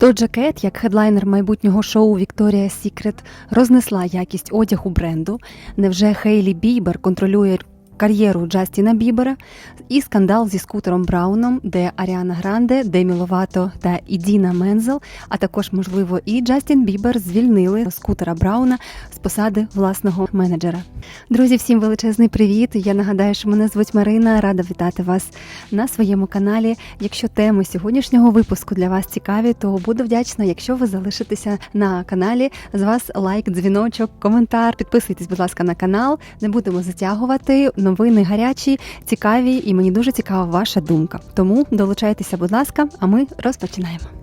Доджа Кет, як хедлайнер майбутнього шоу Вікторія Сікрет, рознесла якість одягу бренду. Невже Хейлі Бібер контролює кар'єру Джастіна Бібера? І скандал зі скутером Брауном, де Аріана Гранде, Демі Ловато та Ідіна Мензел, а також, можливо, і Джастін Бібер звільнили скутера Брауна з посади власного менеджера. Друзі, всім величезний привіт! Я нагадаю, що мене звуть Марина. Рада вітати вас на своєму каналі. Якщо теми сьогоднішнього випуску для вас цікаві, то буду вдячна, якщо ви залишитеся на каналі. З вас лайк, дзвіночок, коментар. Підписуйтесь, будь ласка, на канал. Не будемо затягувати. Новини гарячі, цікаві, і мені дуже цікава ваша думка. Тому долучайтеся, будь ласка, а ми розпочинаємо.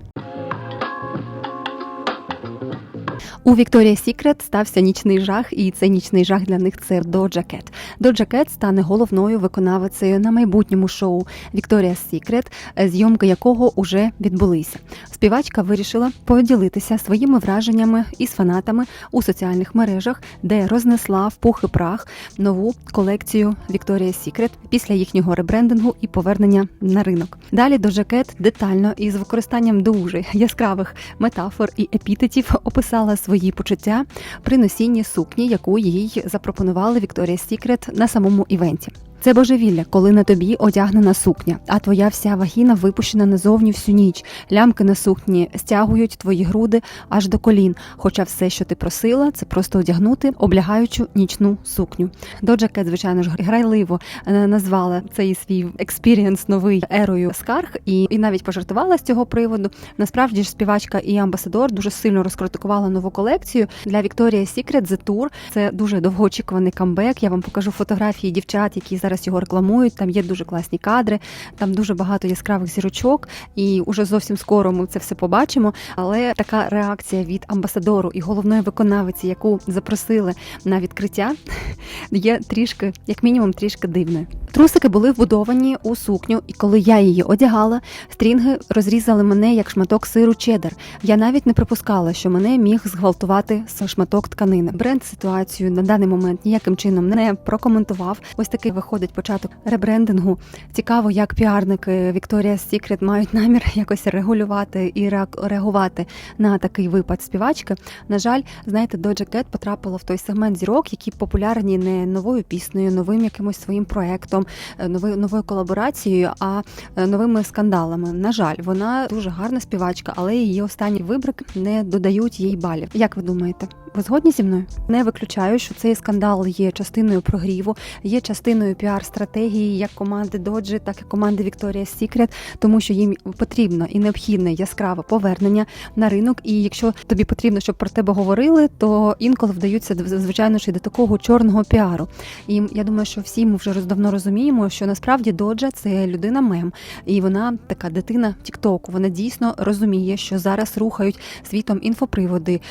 У Victoria's Secret стався нічний жах, і цей нічний жах для них це Doja Cat. Doja Cat стане головною виконавицею на майбутньому шоу Victoria's Secret, зйомки якого уже відбулися. Співачка вирішила поділитися своїми враженнями із фанатами у соціальних мережах, де рознесла в пух і прах нову колекцію Victoria's Secret після їхнього ребрендингу і повернення на ринок. Далі Doja Cat детально із використанням дуже яскравих метафор і епітетів описала свої почуття при носінні сукні, яку їй запропонували Вікторія Сікрет на самому івенті. Це божевілля, коли на тобі одягнена сукня, а твоя вся вагіна випущена назовні всю ніч. Лямки на сукні стягують твої груди аж до колін. Хоча все, що ти просила, це просто одягнути облягаючу нічну сукню. Доджа Кет, звичайно ж, грайливо е, назвала цей свій експірієнс новий ерою скарг і, і навіть пожартувала з цього приводу. Насправді ж співачка і амбасадор дуже сильно розкритикувала нову колекцію для Victoria's Secret The Tour. Це дуже довгоочікуваний камбек. Я вам покажу фотографії дівчат, які зараз його рекламують. Там є дуже класні кадри, там дуже багато яскравих зірочок, і уже зовсім скоро ми це все побачимо. Але така реакція від амбасадору і головної виконавиці, яку запросили на відкриття, є трішки, як мінімум, трішки дивною. Трусики були вбудовані у сукню, і коли я її одягала, стрінги розрізали мене як шматок сиру чеддер. Я навіть не припускала, що мене міг зґвалтувати шматок тканини. Бренд ситуацію на даний момент ніяким чином не прокоментував. Ось такий виходить початок ребрендингу. Цікаво, як піарники Victoria's Secret мають намір якось регулювати і реагувати на такий випад співачки. На жаль, знаєте, Doja Cat потрапила в той сегмент зірок, які популярні не новою піснею, новим якимось своїм проектом, новою новою колаборацією, а новими скандалами. На жаль, вона дуже гарна співачка, але її останні вибрики не додають їй балів. Як ви думаєте? Ви згодні зі мною? Не виключаю, що цей скандал є частиною прогріву, є частиною піар-стратегії як команди Доджі, так і команди Victoria's Secret, тому що їм потрібно і необхідне яскраве повернення на ринок. І якщо тобі потрібно, щоб про тебе говорили, то інколи вдаються звичайно ж і до такого чорного піару. І я думаю, що всі ми вже давно розуміємо, що насправді Доджа це людина мем, і вона така дитина Тіктоку. Вона дійсно розуміє, що зараз рухають світом інфоприводи,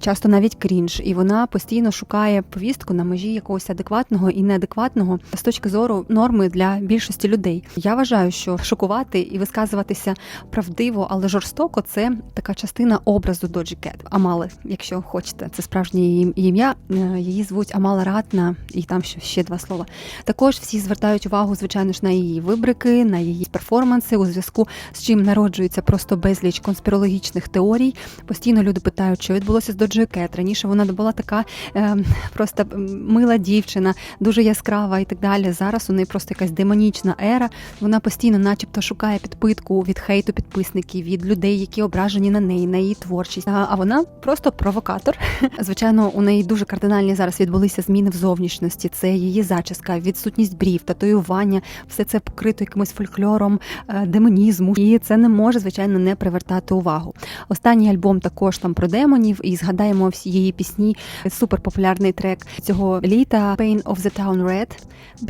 часто навіть крінж, і вона постійно шукає повістку на межі якогось адекватного і неадекватного з точки зору норми для більшості людей. Я вважаю, що шокувати і висказуватися правдиво, але жорстоко це така частина образу Доджі Кет. Амали, якщо хочете, це справжнє її ім'я. Її звуть Амала Ратна, і там ще два слова. Також всі звертають увагу, звичайно ж, на її вибрики, на її перформанси, у зв'язку з чим народжується просто безліч конспірологічних теорій. Постійно люди питають, що відбулося з Доджі Кет. Раніше вона була така е, просто мила дівчина, дуже яскрава і так далі. Зараз у неї просто якась демонічна ера. Вона постійно, начебто, шукає підпитку від хейту підписників, від людей, які ображені на неї, на її творчість. А вона просто провокатор. Звичайно, у неї дуже кардинальні зараз відбулися зміни в зовнішності. Це її зачіска, відсутність брів, татуювання, все це покрито якимось фольклором, демонізму. І це не може, звичайно, не привертати увагу. Останній альбом також там про демонів, і згадаємо всі її пісні. Суперпопулярний трек цього літа Pain of the Town Red.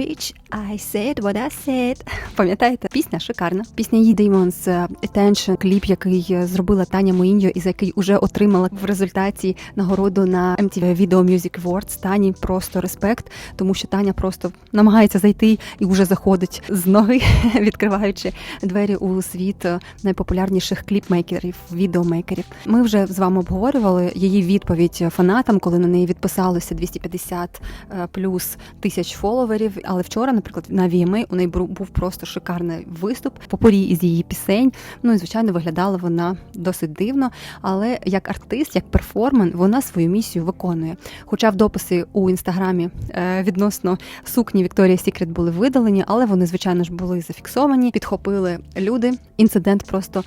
Bitch, I said what I said. Пам'ятаєте? Пісня шикарна. Пісня її Demons Attention, кліп, який зробила Таня Моіньо, і за який уже отримала в результаті нагороду на MTV Video Music Awards. Тані просто респект, тому що Таня просто намагається зайти і вже заходить з ноги, відкриваючи двері у світ найпопулярніших кліпмейкерів, відеомейкерів. Ми вже з вами обговорювали її відповідь фанатам, коли на неї відписалося 250 е, плюс тисяч фоловерів. Але вчора, наприклад, на VMA у неї був просто шикарний виступ по порі із її пісень. Ну і звичайно виглядала вона досить дивно. Але як артист, як перформан, вона свою місію виконує. Хоча в дописи у інстаграмі е, відносно сукні Вікторія Сікрет були видалені, але вони, звичайно ж, були зафіксовані, підхопили люди. Інцидент просто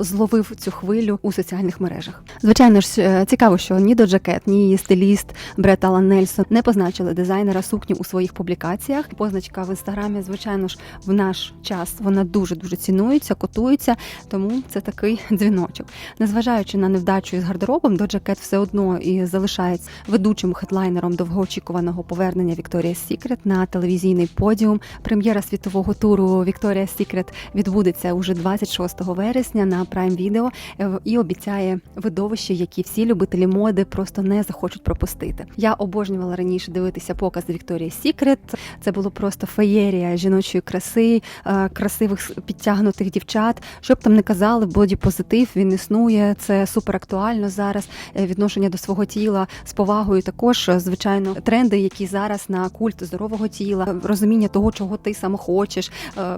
зловив цю хвилю у соціальних мережах. Звичайно ж, е, цікаво, що ні до Джакет, ні її стиліст Брет Алан Нельсон не позначили дизайнера сукні у своїх публікаціях. Позначка в інстаграмі, звичайно ж, в наш час вона дуже дуже цінується, котується, тому це такий дзвіночок. Незважаючи на невдачу із гардеробом, до Джакет все одно і залишається ведучим хедлайнером довгоочікуваного повернення Вікторія Сікрет на телевізійний подіум. Прем'єра світового туру Вікторія Сікрет відбудеться уже 26 вересня на Prime Video е, і обіцяє видовище, які всі любителі моди просто не захочуть пропустити. Я обожнювала раніше дивитися покази Вікторії Сікрет. Це було просто феєрія жіночої краси, е, красивих підтягнутих дівчат. Що б там не казали, боді-позитив він існує. Це супер актуально зараз. Е, Відношення до свого тіла з повагою також, е, звичайно, тренди, які зараз на культ здорового тіла, розуміння того, чого ти саме хочеш,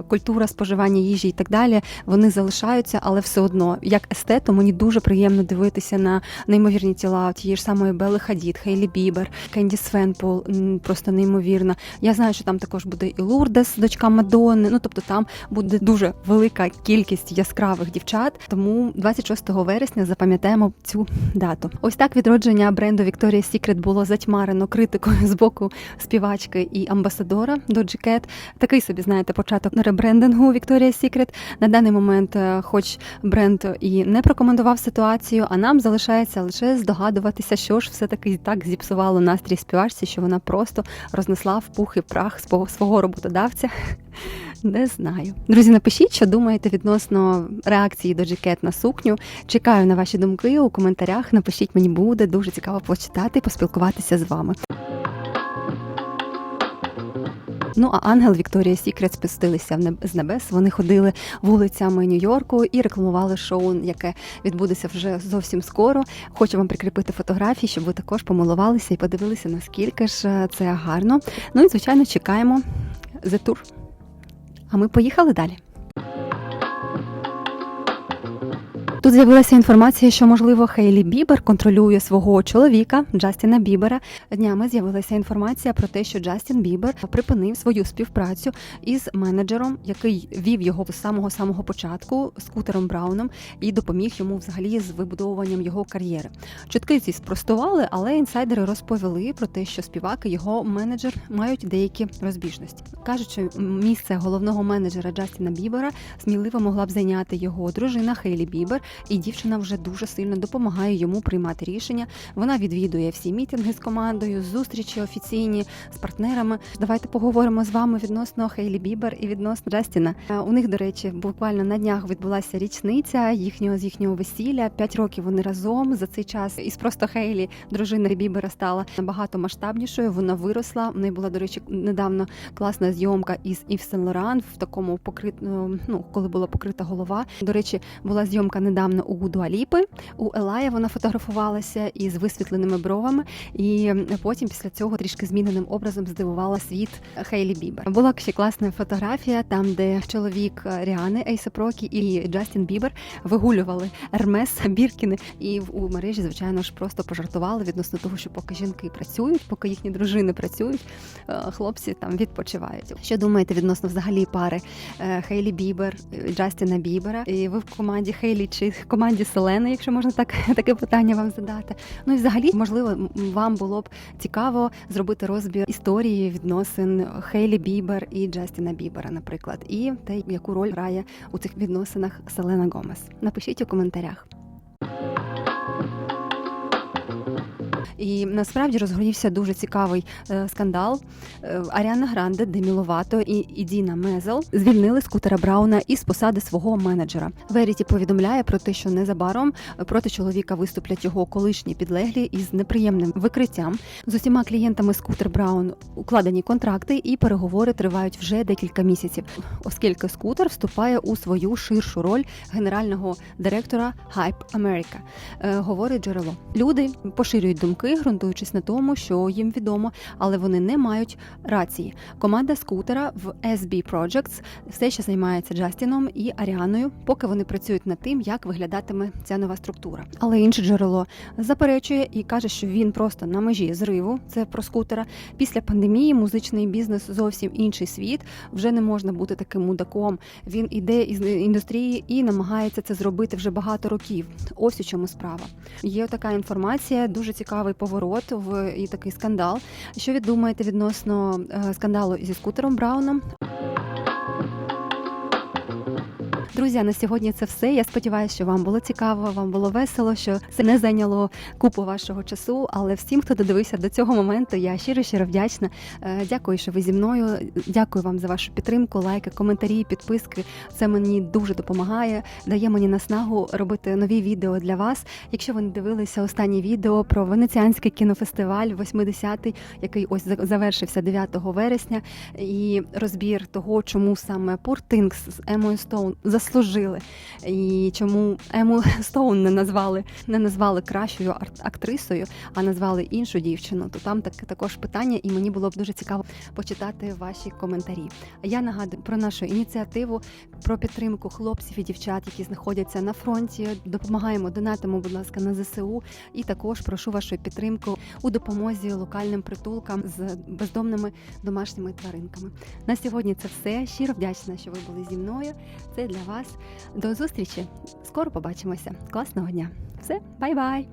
культура споживання їжі і так далі. Вони залишаються, але все одно, як естету, мені дуже приємно дивитися на неймовірні тіла тієї ж самої Белли Хадід, Хейлі Бібер, Кенді Свенпол, просто неймовірно. Я знаю, що там також буде і Лурдес, дочка Мадонни. Ну тобто там буде дуже велика кількість яскравих дівчат. Тому 26 вересня запам'ятаємо цю дату. Ось так відродження бренду Victoria's Secret було затьмарено критикою з боку співачки і амбасадора Доджі Кет. Такий собі, знаєте, початок ребрендингу Victoria's Secret. На даний момент, е, хоч бренд і не прокоментував ситуацію, а нам залишається лише здогадуватися, що ж все таки так зіпсувало настрій співачці, що вона просто рознесла в пух і прах свого свого роботодавця. Не знаю. Друзі, напишіть, що думаєте відносно реакції до Джекет на сукню. Чекаю на ваші думки у коментарях. Напишіть, мені буде дуже цікаво почитати, поспілкуватися з вами. Ну а ангел Вікторія Сікрет спустилися з небес. Вони ходили вулицями Нью-Йорку і рекламували шоу, яке відбудеться вже зовсім скоро. Хочу вам прикріпити фотографії, щоб ви також помилувалися і подивилися, наскільки ж е, це гарно. Ну і звичайно чекаємо The Tour. А ми поїхали далі. Тут з'явилася інформація, що можливо Хейлі Бібер контролює свого чоловіка Джастіна Бібера. Днями з'явилася інформація про те, що Джастін Бібер припинив свою співпрацю із менеджером, який вів його з самого самого початку скутером Брауном і допоміг йому взагалі з вибудовуванням його кар'єри. Чутки ці спростували, але інсайдери розповіли про те, що співак і його менеджер мають деякі розбіжності. кажуть, що місце головного менеджера Джастіна Бібера сміливо могла б зайняти його дружина Хейлі Бібер, і дівчина вже дуже сильно допомагає йому приймати рішення. Вона відвідує всі мітинги з командою, зустрічі офіційні з партнерами. Давайте поговоримо з вами відносно Хейлі Бібер і відносно Джастіна. Е, У них, до речі, буквально на днях відбулася річниця їхнього з їхнього весілля. П'ять років вони разом за цей час. Із просто Хейлі, дружина Бібера, стала набагато масштабнішою. Вона виросла. У неї була, до речі, недавно класна зйомка із Ів Сен Лоран в такому покрит... ну, коли була покрита голова. До речі, була зйомка недавно у Дуаліпи. У Елая вона фотографувалася із висвітленими бровами, і потім після цього трішки зміненим образом здивувала світ Хейлі Бібер. Була ще класна фотографія, там де чоловік Ріани Ейса Прокі і Джастін Бібер вигулювали Ермес Біркіни, і у мережі, звичайно ж, просто пожартували відносно того, що поки жінки працюють, поки їхні дружини працюють, е, хлопці там відпочивають. Що думаєте відносно взагалі пари е, Хейлі Бібер, Джастіна Бібера? І ви в команді Хейлі чи команді Селени, якщо можна так таке питання вам задати? Ну і взагалі, можливо, вам було б цікаво зробити розбір історії відносин Хейлі Бібер і Джастіна Бібера, наприклад, і те, яку роль грає у цих відносинах Селена Гомес. Напишіть у коментарях. І насправді розгорівся дуже цікавий е, скандал. Е, Аріана Гранде, Демі Ловато і Ідіна Мезел звільнили скутера Брауна із посади свого менеджера. Веріті повідомляє про те, що незабаром проти чоловіка виступлять його колишні підлеглі із неприємним викриттям. З усіма клієнтами скутер Браун укладені контракти, і переговори тривають вже декілька місяців, оскільки скутер вступає у свою ширшу роль генерального директора Hype America, е, говорить джерело. Люди поширюють думки, ґрунтуючись на тому, що їм відомо, але вони не мають рації. Команда скутера в SB Projects все ще займається Джастіном і Аріаною, поки вони працюють над тим, як виглядатиме ця нова структура. Але інше джерело заперечує і каже, що він просто на межі зриву. Це про скутера. Після пандемії музичний бізнес зовсім інший світ. Вже не можна бути таким мудаком. Він іде із індустрії і намагається це зробити вже багато років. Ось у чому справа. Є така інформація, дуже цікавий поворот в і такий скандал. Що ви думаєте відносно е, скандалу зі скутером Брауном? Друзі, на сьогодні це все. Я сподіваюся, що вам було цікаво, вам було весело, що це не зайняло купу вашого часу. Але всім, хто додивився до цього моменту, я щиро щиро вдячна. Е, Дякую, що ви зі мною. Дякую вам за вашу підтримку, лайки, коментарі, підписки. Це мені дуже допомагає, дає мені наснагу робити нові відео для вас. Якщо ви не дивилися останнє відео про венеціанський кінофестиваль 80-й, який ось завершився 9 вересня, і розбір того, чому саме Things з Емою Стоун заслужили, і чому Ему Стоун не назвали, не назвали кращою актрисою, а назвали іншу дівчину. То там таке також питання, і мені було б дуже цікаво почитати ваші коментарі. Я нагадую про нашу ініціативу, про підтримку хлопців і дівчат, які знаходяться на фронті. Допомагаємо, донатимо, будь ласка, на ЗСУ. І також прошу вашої підтримки у допомозі локальним притулкам з бездомними домашніми тваринками. На сьогодні це все. Щиро вдячна, що ви були зі мною. Це для вас. До зустрічі. Скоро побачимося. Класного дня. Все, бай-бай!